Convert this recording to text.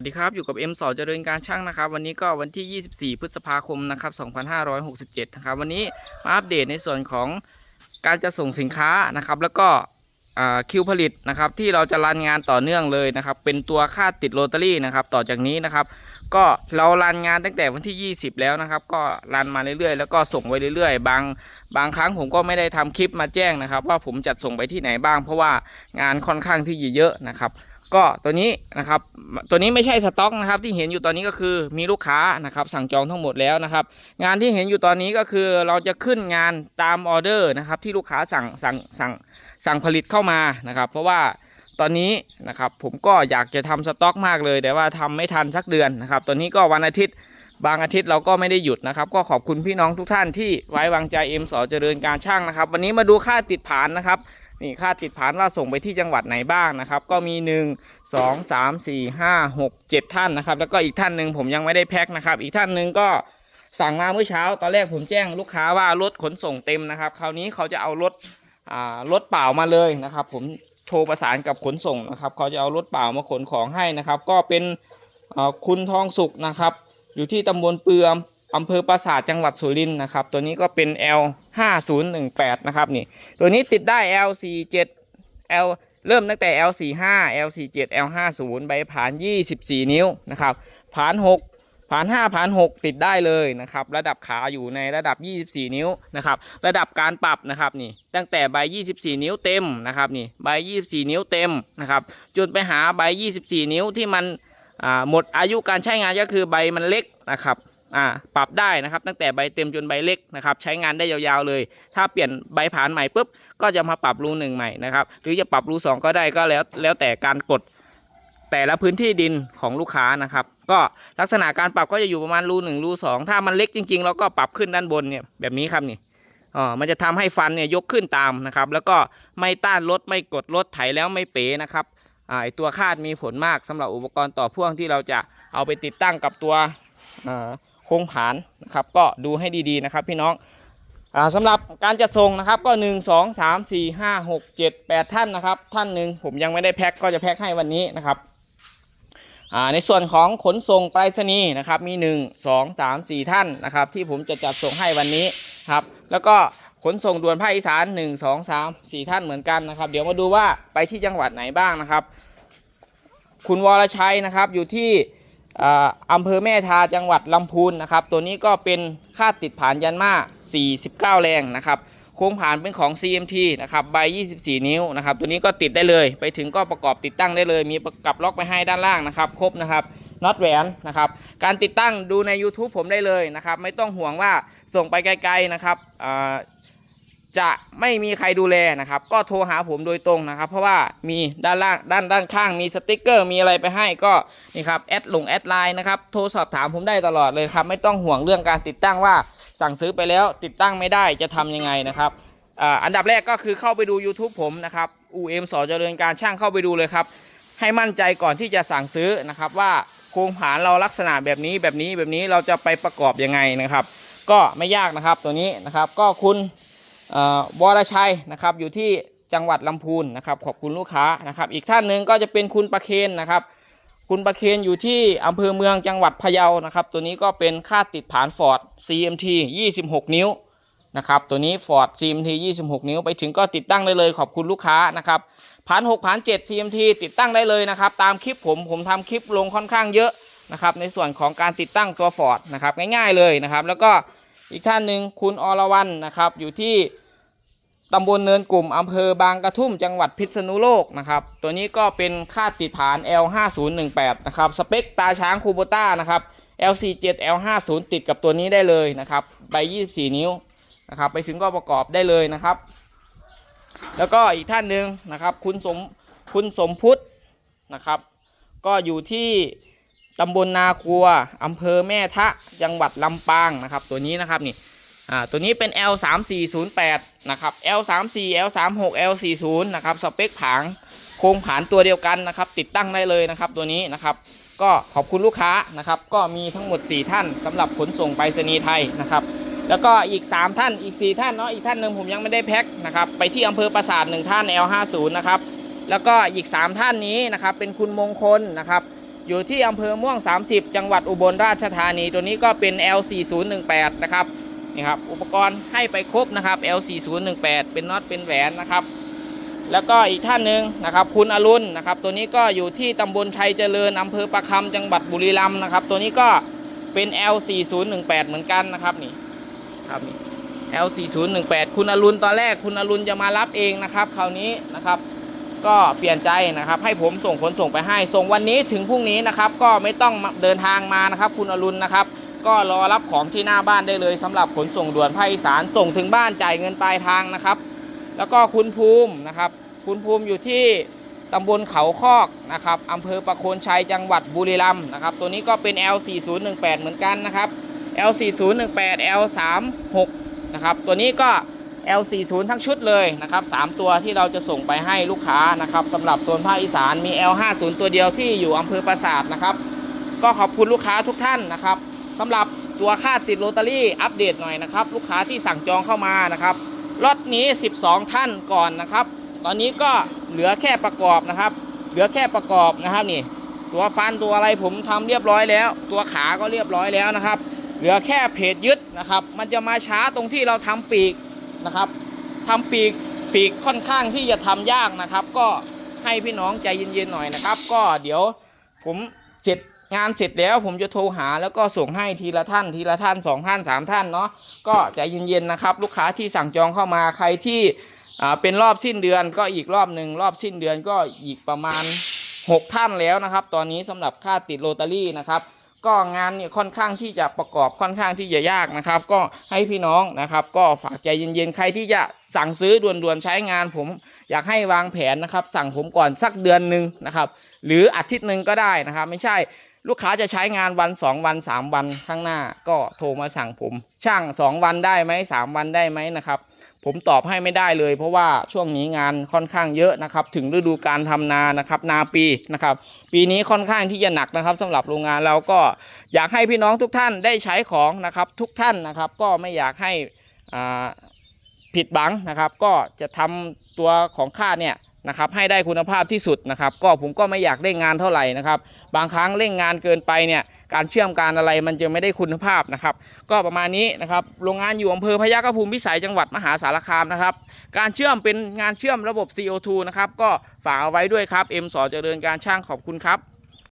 สวัสดีครับอยู่กับ M สอเจริญการช่างนะครับวันนี้ก็วันที่ 24 พฤษภาคมนะครับ2567 นะครับวันนี้มาอัปเดตในส่วนของการจะส่งสินค้านะครับแล้วก็คิวผลิตนะครับที่เราจะรันงานต่อเนื่องเลยนะครับเป็นตัวค่าติดโรตารี่นะครับต่อจากนี้นะครับก็เรารันงานตั้งแต่วันที่ 20 แล้วนะครับก็รันมาเรื่อยๆ แล้วก็ส่งไว้เรื่อยๆ บางบางครั้งผมก็ไม่ได้ทำคลิปมาแจ้งนะครับว่าผมจัดส่งไปที่ไหนบ้าง เพราะว่างานค่อนข้างที่เยอะนะครับ ก็ตัวนี้นะครับตัวนี้ไม่ใช่สต็อกนะครับที่เห็นอยู่ตอนนี้ก็คือมีลูกค้านะครับสั่งจองทั้งหมดแล้วนะครับ งานที่เห็นอยู่ตอนนี้ก็คือเราจะขึ้นงานตามออเดอร์นะครับที่ลูกค้าสั่งสั่งสั่งสั่งผลิตเข้ามานะครับ เพราะว่าตอนนี้นะครับผมก็อยากจะทำสต็อกมากเลย แต่ว่าทำไม่ทันสักเดือนนะครับตอนนี้ก็วันอาทิตย์บางอาทิตย์เราก็ไม่ได้หยุดนะครับ ก็ขอบคุณพี่น้องทุกท่านที่ไว้วางใจเอ็มสอเจริญการช่างนะครับ วันนี้มาดูค่าติดผานนะครับ นี่ค่าติดผานว่าส่งไปที่จังหวัดไหนบ้างนะครับ ก็มี 1 2 3 4 5 6 7 ท่านนะครับ แล้วก็อีกท่านหนึ่งผมยังไม่ได้แพ็คนะครับ อีกท่านหนึ่งก็สั่งมาเมื่อเช้า ตอนแรกผมแจ้งลูกค้าว่ารถขนส่งเต็มนะครับ คราวนี้เขาจะเอารถอ่ารถเปล่ามาเลยนะครับ ผมโทรประสานกับขนส่งนะครับ เขาจะเอารถเปล่ามาขนของให้นะครับ ก็เป็นคุณทองสุขนะครับ อยู่ที่ตำบลเปือมอำเภอปราสาทจังหวัดสุรินทร์นะครับ ตัวนี้ก็เป็น L 5 0 1 8 นะครับนี่ตัวนี้ติดได้ L 4 7 L เริ่มตั้งแต่ L 4 5 L 4 7 L 5 0 ใบผ่าน 24 นิ้วนะครับผ่าน 6ผ่าน5ผ่าน6ติดได้เลยนะครับ ระดับขาอยู่ในระดับ 24 นิ้วนะครับ ระดับการปรับนะครับนี่ ตั้งแต่ใบ 24 นิ้วเต็มนะครับนี่ใบ 24 นิ้วเต็มนะครับจนไปหาใบ 24 นิ้วที่มันหมดอายุการใช้งานก็คือใบมันเล็กนะครับ อ่าปรับได้นะครับ ตั้งแต่ใบเต็มจนใบเล็กนะครับ ใช้งานได้ยาวๆเลย ถ้าเปลี่ยนใบผ่านใหม่ปุ๊บก็จะมาปรับรูหนึ่งใหม่นะครับ หรือจะปรับรูสองก็ได้ก็แล้วแล้วแต่การกดแต่ละพื้นที่ดินของลูกค้านะครับ ก็ลักษณะการปรับก็จะอยู่ประมาณรูหนึ่งรูสองถ้ามันเล็กจริงๆเราก็ปรับขึ้นด้านบนเนี่ยแบบนี้ครับนี่อ๋อมันจะทำให้ฟันเนี่ยยกขึ้นตามนะครับ แล้วก็ไม่ต้านรถไม่กดรถไถแล้วไม่เป๋นะครับอ่าไอตัวคาดมีผลมากสำหรับอุปกรณ์ต่อพ่วงที่เราจะเอาไปติดตั้งกับตัวอ่า โคงผานนะครับ ก็ดูให้ดีๆนะครับ พี่น้องอสำหรับการจัดส่งนะครับก็ 1 2 3 4 5 6 7 8 ท่านนะครับ ท่านหนึ่งผมยังไม่ได้แพ็คก็จะแพ็คให้วันนี้นะครับในส่วนของขนส่งไปรษณีย์นะครับมี 1 2 3 4 ท่านนะครับ ที่ผมจะจัดส่งให้วันนี้ครับ แล้วก็ขนส่งด่วนภาคอีสาน 1 2 3 4 ท่านเหมือนกันนะครับ เดี๋ยวมาดูว่าไปที่จังหวัดไหนบ้างนะครับ คุณวรชัยนะครับอยู่ที่ อ่าอำเภอแม่ทาจังหวัดลำพูนนะครับ ตัวนี้ก็เป็นค่าติดผ่านยันมา49 แรงนะครับโค้งผ่านเป็นของ CMT นะครับใบ 24 นิ้วนะครับ ตัวนี้ก็ติดได้เลย ไปถึงก็ประกอบติดตั้งได้เลย มีประกับล็อกไปให้ด้านล่างนะครับ ครบนะครับน็อตแหวนนะครับ การติดตั้งดูใน YouTube ผมได้เลยนะครับ ไม่ต้องห่วงว่าส่งไปไกลๆนะครับ จะไม่มีใครดูแลนะครับ ก็โทรหาผมโดยตรงนะครับ เพราะว่ามีด้านล่างด้านด้านข้างมีสติกเกอร์มีอะไรไปให้ก็นี่ครับแอดลงแอดไลน์นะครับโทรสอบถามผมได้ตลอดเลยครับ ไม่ต้องห่วงเรื่องการติดตั้งว่าสั่งซื้อไปแล้วติดตั้งไม่ได้จะทำยังไงนะครับอ,อันดับแรกก็คือเข้าไปดู YouTube ผมนะครับ UM สอเจริญการช่างเข้าไปดูเลยครับ ให้มั่นใจก่อนที่จะสั่งซื้อนะครับว่าโครงผานเราลักษณะแบบนี้แบบนี้แบบนี้เราจะไปประกอบยังไงนะครับ ก็ไม่ยากนะครับตัวนี้นะครับ ก็คุณ วรชัยนะครับอยู่ที่จังหวัดลำพูนนะครับขอบคุณลูกค้านะครับ อีกท่านหนึ่งก็จะเป็นคุณประเคนนะครับ คุณประเคนอยู่ที่อำเภอเมืองจังหวัดพะเยานะครับ ตัวนี้ก็เป็นค่าติดผานฟอร์ด CMT 26 นิ้วนะครับตัวนี้ Ford CMT 26 นิ้วไปถึงก็ติดตั้งได้เลยขอบคุณลูกค้านะครับผาน6ผาน7 CMT ติดตั้งได้เลยนะครับ ตามคลิปผมผมทำคลิปลงค่อนข้างเยอะนะครับในส่วนของการติดตั้งตัว Ford นะครับง่ายๆเลยนะครับ แล้วก็ อีกท่านหนึ่งคุณอรวรรณนะครับ อยู่ที่ตำบลเนินกลุ่มอำเภอบางกระทุ่มจังหวัดพิษณุโลกนะครับ ตัวนี้ก็เป็นค่าติดผาน L5018 นะครับ สเปคตาช้างคูโบต้านะครับ L47 L50 ติดกับตัวนี้ได้เลยนะครับใบ 24 นิ้วนะครับไปถึงก็ประกอบได้เลยนะครับ แล้วก็อีกท่านหนึ่งนะครับ คุณสมคุณสมพุทธนะครับ ก็อยู่ที่ ตำบลนาคัวอำเภอแม่ทะ จังหวัดลำปางนะครับ ตัวนี้นะครับนี่อ่าตัวนี้เป็น L 3 4 0 8 นะครับ L 3 4 L 3 6 L 4 0 นะครับสเปคผางโครงผานตัวเดียวกันนะครับ ติดตั้งได้เลยนะครับตัวนี้นะครับ ก็ขอบคุณลูกค้านะครับ ก็มีทั้งหมด 4 ท่านสำหรับขนส่งไปรษณีย์ไทยนะครับ แล้วก็อีก 3 ท่านอีก 4 ท่านเนาะอีกท่านหนึ่งผมยังไม่ได้แพ็คนะครับไปที่อำเภอปราสาท1ท่าน L 5 0 นะครับแล้วก็อีก 3 ท่านนี้นะครับเป็นคุณมงคลนะครับ อยู่ที่อำเภอม่วง 30 จังหวัดอุบลราชธานี ตัวนี้ก็เป็น L4018 นะครับนี่ครับอุปกรณ์ให้ไปครบนะครับ L4018 เป็นน็อตเป็นแหวนนะครับ แล้วก็อีกท่านหนึ่งนะครับ คุณอรุณนะครับ ตัวนี้ก็อยู่ที่ตำบลชัยเจริญอำเภอประคำจังหวัดบุรีรัมย์นะครับ ตัวนี้ก็เป็น L4018 เหมือนกันนะครับนี่ครับนี่ L4018 คุณอรุณตอนแรกคุณอรุณจะมารับเองนะครับคราวนี้นะครับ ก็เปลี่ยนใจนะครับให้ผมส่งขนส่งไปให้ ส่งวันนี้ถึงพรุ่งนี้นะครับก็ไม่ต้องเดินทางมานะครับ คุณอรุณนะครับ ก็รอรับของที่หน้าบ้านได้เลยสำหรับขนส่งด่วนภาคอีสานส่งถึงบ้านจ่ายเงินปลายทางนะครับ แล้วก็คุณภูมินะครับ คุณภูมิอยู่ที่ตำบลเขาคอกนะครับอำเภอประโคนชัยจังหวัดบุรีรัมย์นะครับ ตัวนี้ก็เป็น L4018 เหมือนกันนะครับ L4018 L36 นะครับ ตัวนี้ก็ L40 ทั้งชุดเลยนะครับ3ตัวที่เราจะส่งไปให้ลูกค้านะครับสำหรับโซนภาคอีสานมี L50 ตัวเดียวที่อยู่อำเภอปราสาทนะครับ ก็ขอบคุณลูกค้าทุกท่านนะครับสำหรับตัวค่าติดโรตารี่อัปเดตหน่อยนะครับ ลูกค้าที่สั่งจองเข้ามานะครับล็อตนี้ 12 ท่านก่อนนะครับ ตอนนี้ก็เหลือแค่ประกอบนะครับ เหลือแค่ประกอบนะครับนี่ ตัวฟันตัวอะไรผมทำเรียบร้อยแล้ว ตัวขาก็เรียบร้อยแล้วนะครับ เหลือแค่เพจยึดนะครับ มันจะมาช้าตรงที่เราทำปีก นะครับทำปีกปีกค่อนข้างที่จะทำยากนะครับ ก็ให้พี่น้องใจเย็นๆหน่อยนะครับ ก็เดี๋ยวผมเสร็จงานเสร็จแล้วผมจะโทรหาแล้วก็ส่งให้ทีละท่านทีละท่านสองท่านสามท่านเนาะก็ใจเย็นๆนะครับ ลูกค้าที่สั่งจองเข้ามาใครที่เป็นรอบสิ้นเดือนก็อีกรอบหนึ่งรอบสิ้นเดือนก็อีกประมาณ 6 ท่านแล้วนะครับ ตอนนี้สำหรับค่าติดโรตารี่นะครับ ก็งานเนี่ยค่อนข้างที่จะประกอบค่อนข้างที่จะยากนะครับ ก็ให้พี่น้องนะครับ ก็ฝากใจเย็นๆใครที่จะสั่งซื้อด่วนๆใช้งานผม อยากให้วางแผนนะครับ สั่งผมก่อนสักเดือนหนึ่งนะครับ หรืออาทิตย์หนึ่งก็ได้นะครับ ไม่ใช่ลูกค้าจะใช้งานวัน 2 วัน 3 วันข้างหน้า ก็โทรมาสั่งผม ช่าง 2 วันได้ไหม3วันได้ไหมนะครับ ผมตอบให้ไม่ได้เลย เพราะว่าช่วงนี้งานค่อนข้างเยอะนะครับ ถึงฤดูการทำนานะครับนาปีนะครับ ปีนี้ค่อนข้างที่จะหนักนะครับสำหรับโรงงานเราก็อยากให้พี่น้องทุกท่านได้ใช้ของนะครับทุกท่านนะครับ ก็ไม่อยากให้ผิดบังนะครับ ก็จะทำตัวของค่าเนี่ย นะครับให้ได้คุณภาพที่สุดนะครับ ก็ผมก็ไม่อยากเร่งงานเท่าไหร่นะครับ บางครั้งเร่งงานเกินไปเนี่ยการเชื่อมการอะไรมันจะไม่ได้คุณภาพนะครับ ก็ประมาณนี้นะครับโรงงานอยู่อำเภอพยัคฆภูมิพิสัยจังหวัดมหาสารคามนะครับ การเชื่อมเป็นงานเชื่อมระบบ CO2 นะครับก็ฝากเอาไว้ด้วยครับ M สอเจริญการช่างขอบคุณครับ